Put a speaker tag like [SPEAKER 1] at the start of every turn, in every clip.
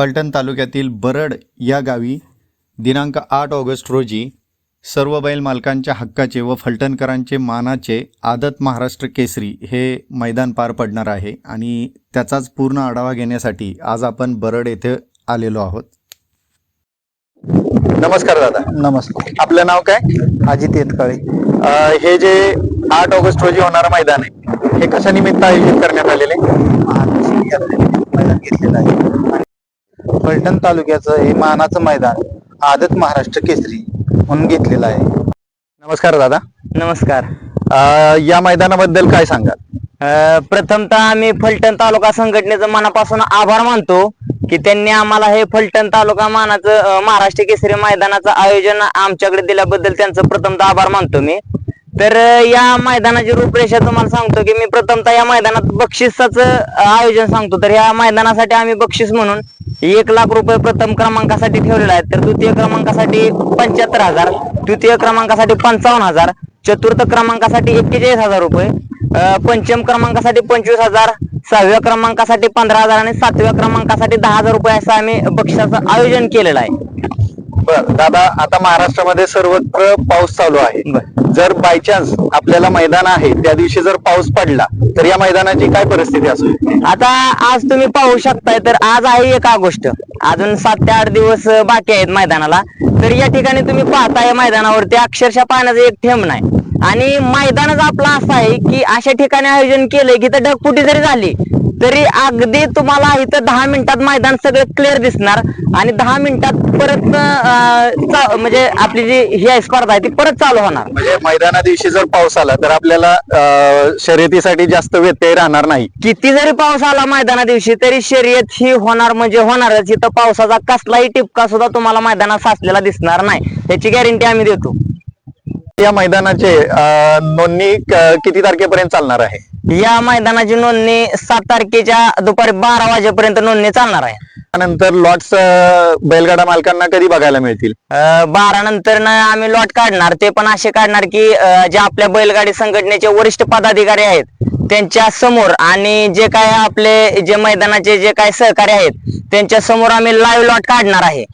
[SPEAKER 1] फलटण तालुक्यातील बरड या गावी दिनांक आठ ऑगस्ट रोजी सर्व बैल मालकांच्या हक्काचे व फलटणकरांचे मानाचे आदत महाराष्ट्र केसरी हे मैदान पार पडणार आहे आणि त्याचाच पूर्ण आढावा घेण्यासाठी आज आपण बरड येथे आलेलो आहोत. नमस्कार दादा.
[SPEAKER 2] नमस्कार.
[SPEAKER 1] आपलं नाव काय?
[SPEAKER 2] अजित येतकाळे.
[SPEAKER 1] अ, हे जे आठ ऑगस्ट रोजी होणारं मैदान आहे हे कशा निमित्त आयोजित करण्यात आलेले
[SPEAKER 2] महाराष्ट्र यात्रेनिमित्त मैदान घेतलेलं आहे. आणि फलटण तालुक्याचं हे मानाचं मैदान आदत महाराष्ट्र केसरी म्हणून घेतलेलं आहे.
[SPEAKER 1] नमस्कार दादा.
[SPEAKER 3] नमस्कार.
[SPEAKER 1] अ, या मैदानाबद्दल काय सांगाल?
[SPEAKER 3] अ, प्रथमतः आम्ही फलटण तालुका संघटनेचं मनापासून आभार मानतो की त्यांनी आम्हाला हे फलटण तालुका मानाचं अ, महाराष्ट्र केसरी मैदानाचं आयोजन आमच्याकडे दिल्याबद्दल त्यांचं प्रथमतः आभार मानतो मी. तर अ, या मैदानाची रूपरेषा तुम्हाला सांगतो की मी प्रथमतः या मैदानात बक्षिसाचं अ, आयोजन सांगतो. तर या मैदानासाठी आम्ही बक्षीस म्हणून एक लाख रुपये प्रथम क्रमांकासाठी ठेवलेला आहे. तर द्वितीय क्रमांकासाठी पंच्याहत्तर हजार तृतीय क्रमांकासाठी पंचावन्न हजार चतुर्थ क्रमांकासाठी एक्केचाळीस हजार रुपये पंचम क्रमांकासाठी पंचवीस हजार सहाव्या क्रमांकासाठी पंधरा हजार आणि सातव्या क्रमांकासाठी दहा हजार रुपये असं आम्ही बक्षिसाचं आयोजन केलेलं आहे.
[SPEAKER 1] बर दादा आता महाराष्ट्रामध्ये सर्वत्र पाऊस चालू आहे. जर बाय चान्स आपल्याला मैदान आहे त्या दिवशी जर पाऊस पडला तर या मैदानाची काय परिस्थिती असेल
[SPEAKER 3] आता आज तुम्ही पाहू शकताय तर आज आहे एक ऑगस्ट. अजून सात ते आठ दिवस बाकी आहेत मैदानाला. तर या ठिकाणी तुम्ही पाहताय मैदानावरती अक्षरशः पाण्याचं एक थेंब नाही. आणि मैदानच आपलं असं आहे की अशा ठिकाणी आयोजन केलंय की तर ढगफुटी जरी झाली तरी अगदी तुम्हाला इथं दहा मिनिटात मैदान सगळं क्लिअर दिसणार. आणि दहा मिनिटात परत म्हणजे आपली जी ही स्पर्धा आहे ती परत चालू होणार.
[SPEAKER 1] म्हणजे मैदाना दिवशी जर पाऊस आला तर आपल्याला शर्यतीसाठी जास्त व्यत्यय राहणार नाही.
[SPEAKER 3] किती जरी पाऊस आला मैदाना दिवशी तरी शर्यत ही होणार म्हणजे होणारच. इथं पावसाचा कसलाही टिपका सुद्धा तुम्हाला मैदानात साचलेला दिसणार नाही. याची गॅरंटी आम्ही देतो.
[SPEAKER 1] या मैदानाचे नोंदणी किती तारखेपर्यंत चालणार आहे?
[SPEAKER 3] या मैदानाची नोंदणी सात तारखेच्या दुपारी बारा वाजेपर्यंत नोंदणी चालणार आहे.
[SPEAKER 1] त्यानंतर लॉट्स बैलगाडा मालकांना कधी बघायला मिळतील?
[SPEAKER 3] अं, बारा नंतर न आम्ही लॉट काढणार. ते पण असे काढणार की अं, जे आपल्या बैलगाडी संघटनेचे वरिष्ठ पदाधिकारी आहेत त्यांच्यासमोर आणि जे काय आपले जे मैदानाचे जे काय सहकारी आहेत त्यांच्यासमोर आम्ही लाईव्ह लॉट काढणार आहे.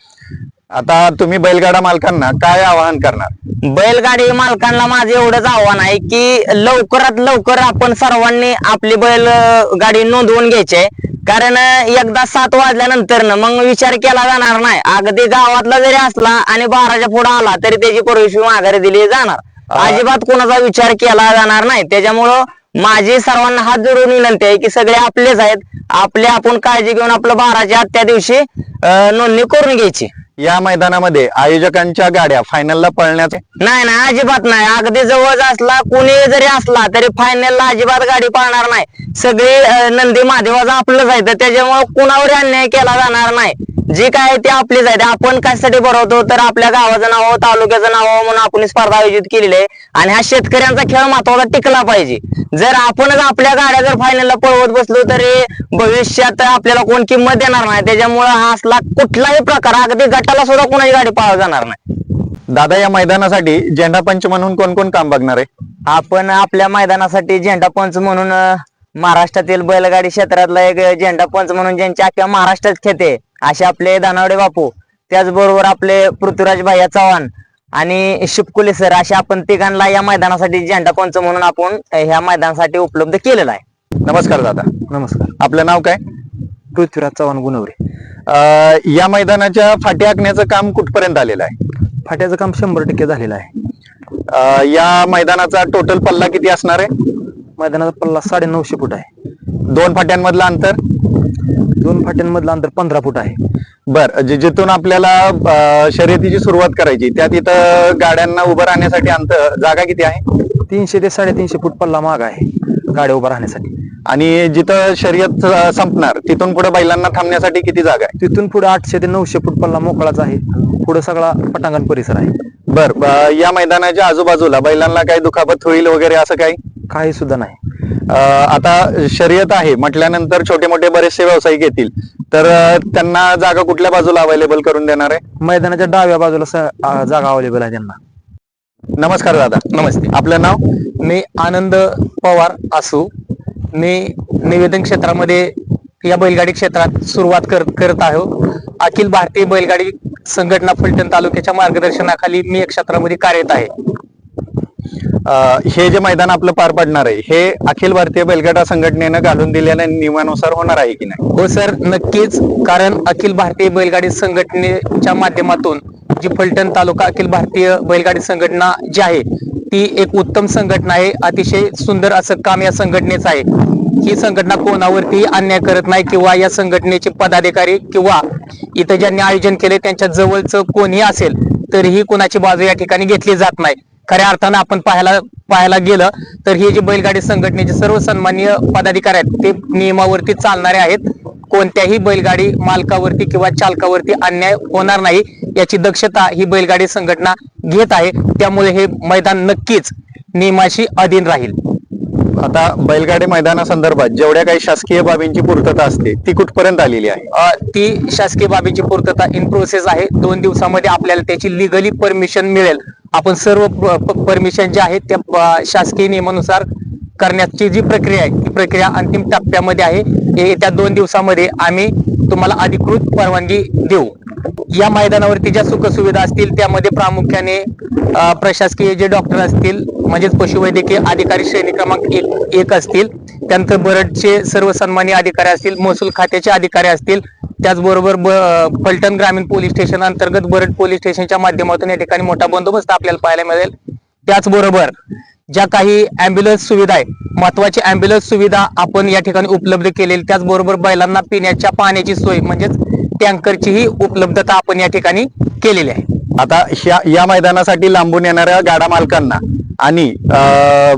[SPEAKER 1] आता तुम्ही बैलगाडा मालकांना काय आवाहन करणार?
[SPEAKER 3] बैलगाडी मालकांना माझं एवढंच आव्हान आहे की लवकरात लवकर आपण सर्वांनी आपली बैल अं, गाडी नोंदवून घ्यायची आहे. कारण एकदा सात वाजल्यानंतर ना मग विचार केला जाणार नाही. अगदी गावातला जरी असला आणि बाराच्या पुढे आला तरी त्याची परवानगी माघारी दिली जाणार. अजिबात कोणाचा विचार केला जाणार नाही. त्याच्यामुळं माझी सर्वांना हात जोडून विनंती आहे की सगळे आपलेच आहेत. आपले आपण काळजी घेऊन आपलं बाराच्या आत त्या दिवशी अं, नोंदणी करून घ्यायची.
[SPEAKER 1] या मैदानामध्ये आयोजकांच्या गाड्या फायनलला पळण्याचे
[SPEAKER 3] नाही नाही अजिबात नाही. अगदी जवळ असला कुणी जरी असला तरी फायनलला अजिबात गाडी पाळणार नाही. सगळी अं, नंदी महादेवाचं आपलंच आहे तर त्याच्यामुळे कुणावर अन्याय केला जाणार नाही. जी काय ती आपलीच आहे. आपण कशासाठी भरवतो तर आपल्या गावाचं नाव तालुक्याचं नाव म्हणून आपण ही स्पर्धा आयोजित केलेली आहे. आणि हा शेतकऱ्यांचा खेळ महत्त्वाचा टिकला पाहिजे. जर आपणच आपल्या गाड्या जर फायनलला पळवत बसलो तरी भविष्यात आपल्याला कोण किंमत देणार नाही. त्याच्यामुळे हा असला कुठलाही प्रकार अगदी गटाला सुद्धा कोणाची गाडी पाळव जाणार नाही.
[SPEAKER 1] दादा या मैदानासाठी झेंडा पंच म्हणून कोण कोण काम बघणार आहे?
[SPEAKER 3] आपण आपल्या मैदानासाठी झेंडा पंच म्हणून महाराष्ट्रातील बैलगाडी क्षेत्रातला एक झेंडा पंच म्हणून ज्यांची अख्ख्या महाराष्ट्रात खेते असे आपले दानावडे बापू त्याचबरोबर आपले पृथ्वीराज भैया चव्हाण आणि शिपकुले सर असे आपण तिघांना या मैदानासाठी झेंडा पंच म्हणून आपण ह्या मैदानासाठी उपलब्ध केलेला आहे.
[SPEAKER 1] नमस्कार दादा.
[SPEAKER 2] नमस्कार.
[SPEAKER 1] आपलं नाव काय?
[SPEAKER 2] पृथ्वीराज चव्हाण गुणवरे.
[SPEAKER 1] अ, या मैदानाच्या फाटी आखण्याचं काम कुठपर्यंत आलेलं आहे?
[SPEAKER 2] फाट्याचं काम शंभर टक्के झालेलं आहे.
[SPEAKER 1] अ, या मैदानाचा टोटल पल्ला किती असणार आहे?
[SPEAKER 2] मैदानाचा पल्ला साडे नऊशे फूट आहे.
[SPEAKER 1] दोन फाट्यांमधलं अंतर
[SPEAKER 2] दोन फाट्यांमधलं अंतर पंधरा फूट आहे.
[SPEAKER 1] बर जे जिथून आपल्याला अ, शर्यतीची सुरुवात करायची त्या तिथं गाड्यांना उभं राहण्यासाठी अंतर जागा किती आहे?
[SPEAKER 2] तीनशे ते साडेतीनशे फूट पल्ला माग आहे गाड्या उभा राहण्यासाठी.
[SPEAKER 1] आणि जिथं शर्यत अ, संपणार तिथून पुढे बैलांना थांबण्यासाठी किती जागा आहे?
[SPEAKER 2] तिथून पुढे आठशे ते नऊशे फूट पल्ला मोकळाच आहे पुढे सगळा पटांगण परिसर आहे.
[SPEAKER 1] बर या मैदानाच्या आजूबाजूला बैलांना काही दुखापत होईल वगैरे असं काही?
[SPEAKER 2] काही सुद्धा नाही
[SPEAKER 1] आता शर्यत आहे म्हटल्यानंतर छोटे मोठे बरेचसे व्यावसायिक येतील. तर त्यांना जागा कुठल्या बाजूला अवेलेबल करून देणार आहे?
[SPEAKER 2] मैदानाच्या डाव्या बाजूला स- जागा अवेलेबल आहे त्यांना.
[SPEAKER 1] नमस्कार दादा.
[SPEAKER 4] नमस्ते.
[SPEAKER 1] आपलं नाव?
[SPEAKER 4] मी आनंद पवार असू. मी निवेदन क्षेत्रामध्ये या बैलगाडी क्षेत्रात सुरुवात कर करत आहोत अखिल भारतीय बैलगाडी संघटना फलटण तालुक्याच्या मार्गदर्शनाखाली मी या क्षेत्रामध्ये कार्यरत आहे.
[SPEAKER 1] हे जे मैदान आपलं पार पडणार आहे हे अखिल भारतीय बैलगाडा संघटनेनं घालून दिलेल्या नियमानुसार होणार आहे की नाही?
[SPEAKER 4] हो सर. नक्कीच. कारण अखिल भारतीय बैलगाडी संघटनेच्या माध्यमातून जी फलटण तालुका अखिल भारतीय बैलगाडी संघटना जी आहे ती एक उत्तम संघटना आहे. अतिशय सुंदर असं काम या संघटनेचं आहे. ही संघटना कोणावरती अन्याय करत नाही किंवा या संघटनेचे पदाधिकारी किंवा इथं ज्यांनी आयोजन केले त्यांच्या जवळचं कोणीही असेल तरीही कोणाची बाजू या ठिकाणी घेतली जात नाही. खऱ्या अर्थानं आपण पाहायला पाहायला गेलं तर हे जे बैलगाडी संघटनेचे सर्व सन्माननीय पदाधिकारी आहेत ते नियमावरती चालणारे आहेत. कोणत्याही बैलगाडी मालकावरती किंवा चालकावरती अन्याय होणार नाही याची दक्षता ही बैलगाडी संघटना घेत आहे. त्यामुळे हे मैदान नक्कीच नियमाशी अधीन राहील.
[SPEAKER 1] आता बैलगाडी मैदानासंदर्भात जेवढ्या काही शासकीय बाबींची पूर्तता असते ती कुठपर्यंत आलेली आहे?
[SPEAKER 4] ती शासकीय बाबीची पूर्तता इन प्रोसेस आहे. दोन दिवसामध्ये आपल्याला त्याची लिगली परमिशन मिळेल. आपण सर्व परमिशन जे आहेत त्या शासकीय नियमानुसार करण्याची जी प्रक्रिया आहे ती प्रक्रिया अंतिम टप्प्यामध्ये आहे. येत्या दोन दिवसामध्ये आम्ही तुम्हाला अधिकृत परवानगी देऊ. या मैदानावरती ज्या सुखसुविधा असतील त्यामध्ये प्रामुख्याने प्रशासकीय जे डॉक्टर असतील म्हणजेच पशुवैद्यकीय अधिकारी श्रेणी क्रमांक एक एक असतील. त्यानंतर बरडचे सर्व सन्मानी अधिकारी असतील महसूल खात्याचे अधिकारी असतील त्याचबरोबर ब- फलटण ग्रामीण पोलीस स्टेशन अंतर्गत बरड पोलीस स्टेशनच्या माध्यमातून या ठिकाणी मोठा बंदोबस्त आपल्याला पाहायला मिळेल. त्याचबरोबर ज्या काही अँब्युलन्स सुविधा आहे महत्वाची अँब्युलन्स सुविधा आपण या ठिकाणी उपलब्ध केलेली त्याचबरोबर बैलांना पिण्याच्या पाण्याची सोय म्हणजेच टँकरचीही उपलब्धता आपण या ठिकाणी केलेली आहे.
[SPEAKER 1] आता ह्या या मैदानासाठी लांबून येणाऱ्या गाडा मालकांना आणि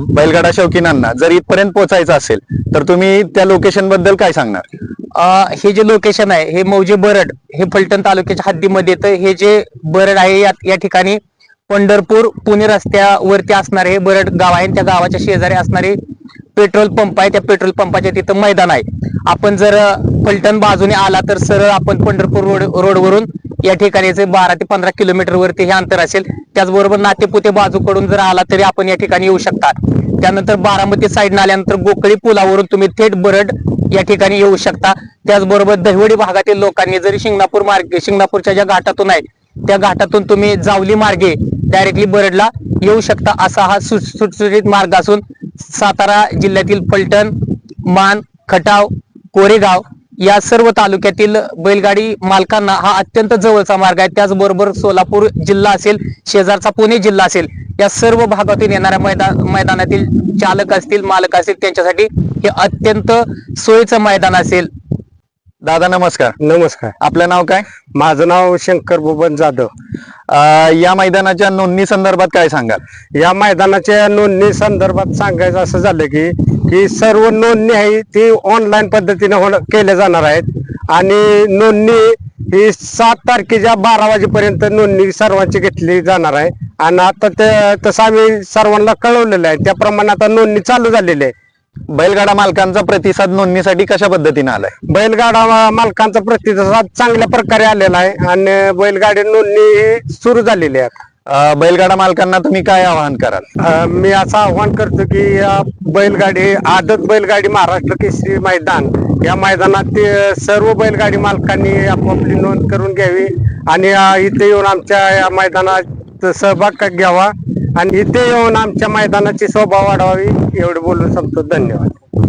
[SPEAKER 1] बैलगाडा शौकीनांना जर इथपर्यंत पोहोचायचं असेल तर तुम्ही त्या लोकेशनबद्दल काय सांगणार?
[SPEAKER 4] हे जे लोकेशन आहे हे मौजे बरड हे फलटण तालुक्याच्या हद्दीमध्ये येतं. हे जे बरड आहे या या ठिकाणी पंढरपूर पुणे रस्त्यावरती असणारे हे बरड गाव आहे त्या गावाच्या शेजारी असणारे पेट्रोल पंप आहे त्या पेट्रोल पंपाच्या तिथं मैदान आहे. आपण जर पलटण फलटण बाजूने आला तर सरळ आपण पंढरपूर रोड रोडवरून या ठिकाणीचे बारा ते पंधरा किलोमीटर वरती हे अंतर असेल त्याचबरोबर नातेपुते बाजूकडून जर आला तरी आपण या ठिकाणी येऊ शकता. त्यानंतर बारामती साईडनं आल्यानंतर गोकळी पुलावरून तुम्ही थेट बरड या ठिकाणी येऊ शकता. त्याचबरोबर दहिवडी भागातील लोकांनी जरी शिंगणापूर मार्गे शिंगणापूरच्या ज्या घाटातून आहे त्या घाटातून तुम्ही जावली मार्गे डायरेक्टली बरडला येऊ शकता असा हा सुटसुटीत मार्ग असून सातारा जिल्ह्यातील फलटण मान खटाव कोरेगाव या सर्व तालुक्यातील बैलगाडी मालकांना हा अत्यंत जवळचा मार्ग आहे. त्याचबरोबर सोलापूर जिल्हा असेल शेजारचा पुणे जिल्हा असेल या सर्व भागातून येणाऱ्या मैदान मैदानातील चालक असतील मालक असतील त्यांच्यासाठी हे अत्यंत सोयीचं मैदान असेल.
[SPEAKER 1] दादा नमस्कार.
[SPEAKER 5] नमस्कार.
[SPEAKER 1] आपलं नाव काय?
[SPEAKER 5] माझं नाव शंकर बोबन जाधव.
[SPEAKER 1] अ, या मैदानाच्या नोंदणी संदर्भात काय सांगाल?
[SPEAKER 5] या मैदानाच्या नोंदणी संदर्भात सांगायचं असं झालं की की सर्व नोंदणी आहे ती ऑनलाईन पद्धतीने होणं केल्या जाणार आहेत. आणि नोंदणी ही सात तारखेच्या बारा वाजेपर्यंत नोंदणी सर्वांची घेतली जाणार आहे. आणि आता ते तसं आम्ही सर्वांना कळवलेलं आहे. त्याप्रमाणे आता नोंदणी चालू झालेली आहे.
[SPEAKER 1] बैलगाडा मालकांचा प्रतिसाद नोंदणीसाठी कशा पद्धतीने आलाय?
[SPEAKER 5] बैलगाडा मा- मालकांचा प्रतिसाद चांगल्या प्रकारे आलेला आहे आणि बैलगाडी नोंदणी सुरू झालेली आहे.
[SPEAKER 1] अ, बैलगाडा मालकांना तुम्ही काय आवाहन कराल?
[SPEAKER 5] अ, मी असं आव्हान करतो की या बैलगाडी आदत बैलगाडी महाराष्ट्र केसरी मैदान या मैदानात ते सर्व बैलगाडी मालकांनी आपापली नोंद करून घ्यावी आणि अ, इथे येऊन आमच्या या मैदानात सहभाग घ्यावा. आणि इथे येऊन आमच्या मैदानाची शोभा वाढवावी एवढे बोलून संपतो धन्यवाद.